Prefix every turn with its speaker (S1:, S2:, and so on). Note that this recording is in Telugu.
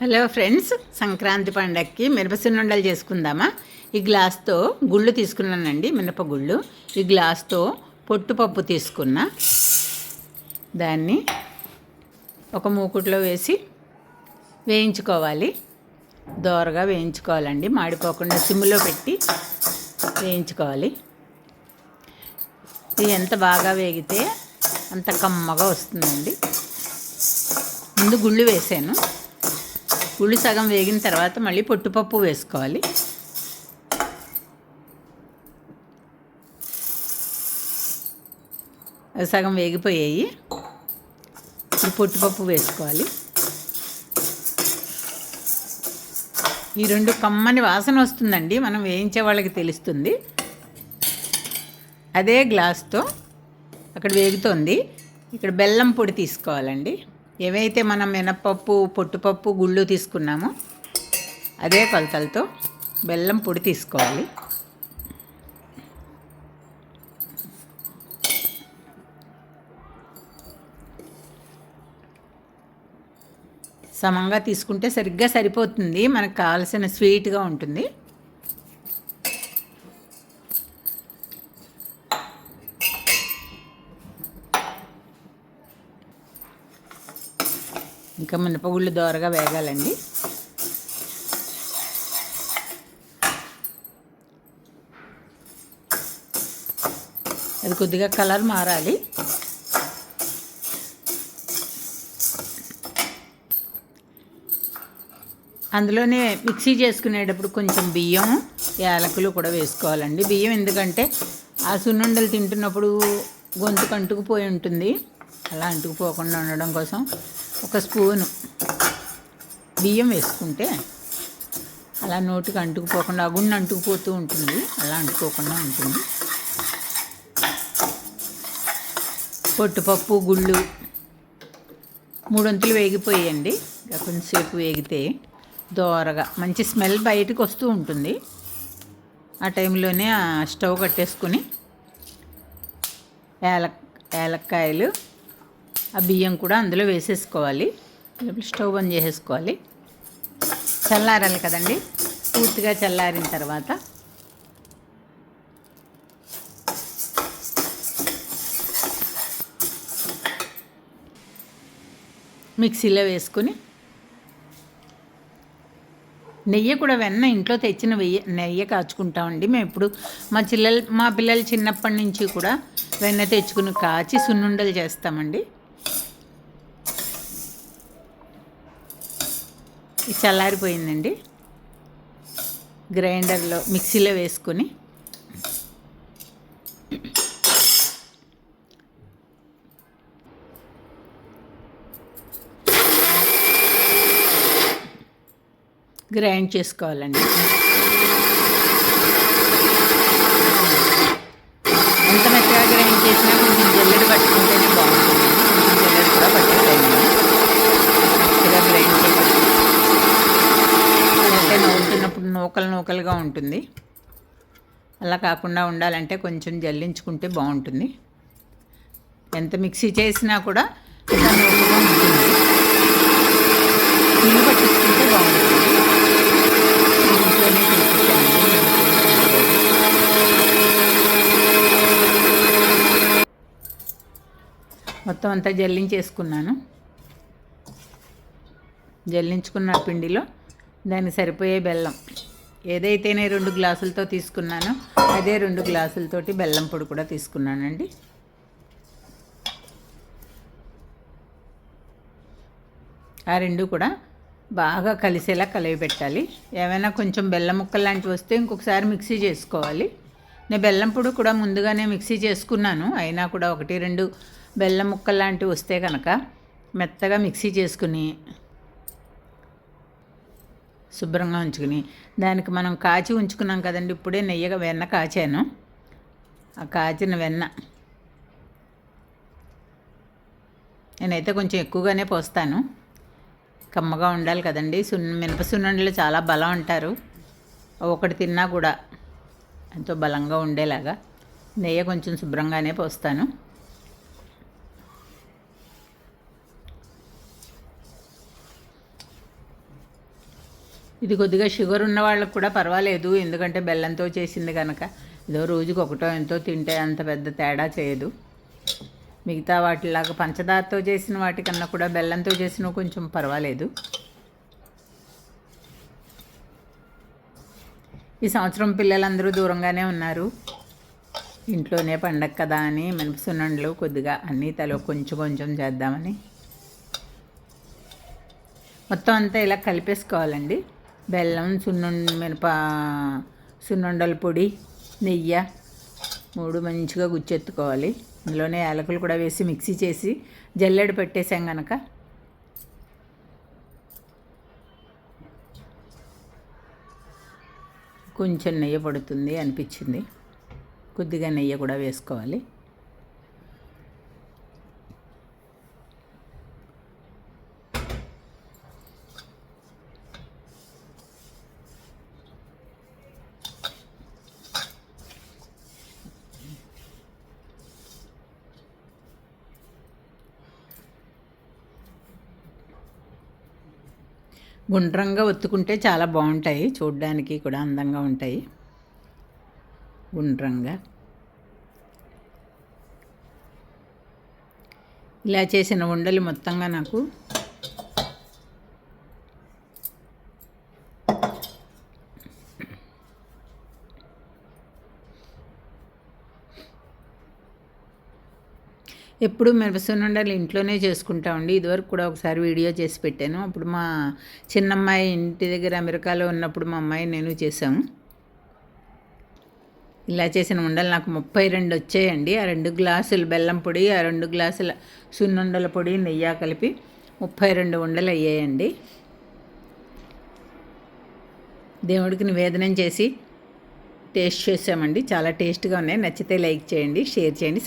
S1: హలో ఫ్రెండ్స్ సంక్రాంతి పండగకి మినపసిన్నుండలు చేసుకుందామా? ఈ గ్లాస్తో గుళ్ళు తీసుకున్నానండి మినపగుళ్ళు ఈ గ్లాస్తో పొట్టుపప్పు తీసుకున్నా. దాన్ని ఒక మూకుట్లో వేసి వేయించుకోవాలి. దోరగా వేయించుకోవాలండి మాడిపోకుండా సిమ్లో పెట్టి వేయించుకోవాలి. ఇది ఎంత బాగా వేగితే అంత కమ్మగా వస్తుందండి. ముందు గుళ్ళు వేసాను. గుళ్ళు సగం వేగిన తర్వాత మళ్ళీ పొట్టుపప్పు వేసుకోవాలి. సగం వేగిపోయాయి. ఇప్పుడు పొట్టుపప్పు వేసుకోవాలి. ఈ రెండు కమ్మని వాసన వస్తుందండి మనం వేయించే వాళ్ళకి తెలుస్తుంది. అదే గ్లాస్తో అక్కడ వేగుతోంది. ఇక్కడ బెల్లం పొడి తీసుకోవాలండి. ఏవైతే మనం మినపప్పు పొట్టుపప్పు గుళ్ళు తీసుకున్నామో అదే కొలతలతో బెల్లం పొడి తీసుకోవాలి. సమంగా తీసుకుంటే సరిగ్గా సరిపోతుంది. మనకు కావాల్సిన స్వీట్గా ఉంటుంది. ఇంకా మినపగుళ్ళు దోరగా వేగాలండి. అది కొద్దిగా కలర్ మారాలి. అందులోనే మిక్సీ చేసుకునేటప్పుడు కొంచెం బియ్యం యాలకులు కూడా వేసుకోవాలండి. బియ్యం ఎందుకంటే ఆ సున్నుండలు తింటున్నప్పుడు గొంతుకు అంటుకుపోయి ఉంటుంది. అలా అంటుకుపోకుండా ఉండడం కోసం ఒక స్పూను బియ్యం వేసుకుంటే అలా నోటికి అంటుకుపోకుండా గుండె అంటుకుపోతూ ఉంటుంది. అలా అంటుకోకుండా ఉంటుంది. పొట్టుపప్పు గుళ్ళు మూడొంతులు వేగిపోయాయండి. కొంచెంసేపు వేగితే దోరగా మంచి స్మెల్ బయటకు వస్తూ ఉంటుంది. ఆ టైంలోనే స్టవ్ కట్టేసుకుని ఏలక్ ఏలక్కాయలు ఆ బియ్యం కూడా అందులో వేసేసుకోవాలి. స్టవ్ బంద్ చేసేసుకోవాలి. చల్లారాలి కదండి. పూర్తిగా చల్లారిన తర్వాత మిక్సీలో వేసుకుని నెయ్యి కూడా వెన్న ఇంట్లో తెచ్చిన వెయ్యి నెయ్యి కాచుకుంటామండి. మేము ఇప్పుడు మా చిల్లలు మా పిల్లలు చిన్నప్పటి నుంచి కూడా వెన్న తెచ్చుకుని కాచి సున్నుండలు చేస్తామండి. చల్లారిపోయిందండి. గ్రైండర్లో మిక్సీలో వేసుకొని. గ్రైండ్ చేసుకోవాలండి ఎంత మెత్తగా గ్రైండ్ చేసినా కొంచెం జల్లెడు పట్టుకుంటేనే బాగుంటుంది కొంచెం జల్లెడు కూడా పట్టుకుంటాను మెత్తగా గ్రైండ్ చేసి అంటే నవ్వుతున్నప్పుడు నూకలు నూకలుగా ఉంటుంది. అలా కాకుండా ఉండాలంటే కొంచెం జల్లించుకుంటే బాగుంటుంది. ఎంత మిక్సీ చేసినా కూడా నూకగా ఉంటుంది. నీళ్ళు పట్టించుకుంటే బాగుంటుంది. మొత్తం అంతా జల్లించేసుకున్నాను. జల్లించుకున్న పిండిలో దానికి సరిపోయే బెల్లం. ఏదైతే నేను రెండు గ్లాసులతో తీసుకున్నానో అదే రెండు గ్లాసులతోటి బెల్లం పొడి కూడా తీసుకున్నానండి. ఆ రెండు కూడా బాగా కలిసేలా కలిపి పెట్టాలి. ఏమైనా కొంచెం బెల్లం ముక్కలు లాంటివి వస్తే ఇంకొకసారి మిక్సీ చేసుకోవాలి. నేను బెల్లం పొడి కూడా ముందుగానే మిక్సీ చేసుకున్నాను అయినా కూడా ఒకటి రెండు బెల్లం ముక్కలు లాంటివి వస్తే కనుక మెత్తగా మిక్సీ చేసుకుని శుభ్రంగా ఉంచుకుని. దానికి మనం కాచి ఉంచుకున్నాం కదండి ఇప్పుడే నెయ్యగా వెన్న కాచాను. ఆ కాచిన వెన్న నేనైతే కొంచెం ఎక్కువగానే పోస్తాను. కమ్మగా ఉండాలి కదండి. సున్న మినప సున్నుండలు చాలా బలం అంటారు. ఒకటి తిన్నా కూడా ఎంతో బలంగా ఉండేలాగా. నెయ్యి కొంచెం శుభ్రంగానే పోస్తాను. ఇది కొద్దిగా షుగర్ ఉన్న వాళ్ళకి కూడా పర్వాలేదు ఎందుకంటే బెల్లంతో చేసింది కనుక ఏదో రోజుకి ఒకటో ఎంతో తింటే అంత పెద్ద తేడా చేయదు. మిగతా వాటిలాగా పంచదారతో చేసిన వాటికన్నా కూడా బెల్లంతో చేసినవి కొంచెం పర్వాలేదు. ఈ సంవత్సరం పిల్లలందరూ దూరంగానే ఉన్నారు. ఇంట్లోనే పండగ కదా అని మినపసున్నండ్లు కొద్దిగా అన్నీ తలో కొంచెం కొంచెం చేద్దామని. మొత్తం అంతా ఇలా కలిపేసుకోవాలండి. బెల్లం సున్నుండ మినప సున్నుండల పొడి నెయ్యి మూడు మంచిగా గుచ్చెత్తుకోవాలి. ఇందులోనే యాలకులు కూడా వేసి మిక్సీ చేసి జల్లెడ పెట్టేసాం కనుక కొంచెం నెయ్యి పడుతుంది అనిపించింది. కొద్దిగా నెయ్యి కూడా వేసుకోవాలి. గుండ్రంగా ఒత్తుకుంటే చాలా బాగుంటాయి. చూడడానికి కూడా అందంగా ఉంటాయి. గుండ్రంగా. ఇలా చేసిన ఉండలు మొత్తంగా నాకు ఎప్పుడు మిరపసున్నుండలు ఇంట్లోనే చేసుకుంటామండి. ఇదివరకు కూడా ఒకసారి వీడియో చేసి పెట్టాను. అప్పుడు మా చిన్నమ్మాయి ఇంటి దగ్గర అమెరికాలో ఉన్నప్పుడు మా అమ్మాయి నేను చేసాము ఇలా చేసిన ఉండలు నాకు ముప్పై రెండు వచ్చాయండి. ఆ రెండు గ్లాసులు బెల్లం పొడి ఆ రెండు గ్లాసుల సున్నుండల పొడి నెయ్యి కలిపి ముప్పై రెండు ఉండలు అయ్యాయండి. దేవుడికి నివేదనం చేసి టేస్ట్ చేసామండి చాలా టేస్ట్గా ఉన్నాయి. నచ్చితే లైక్ చేయండి షేర్ చేయండి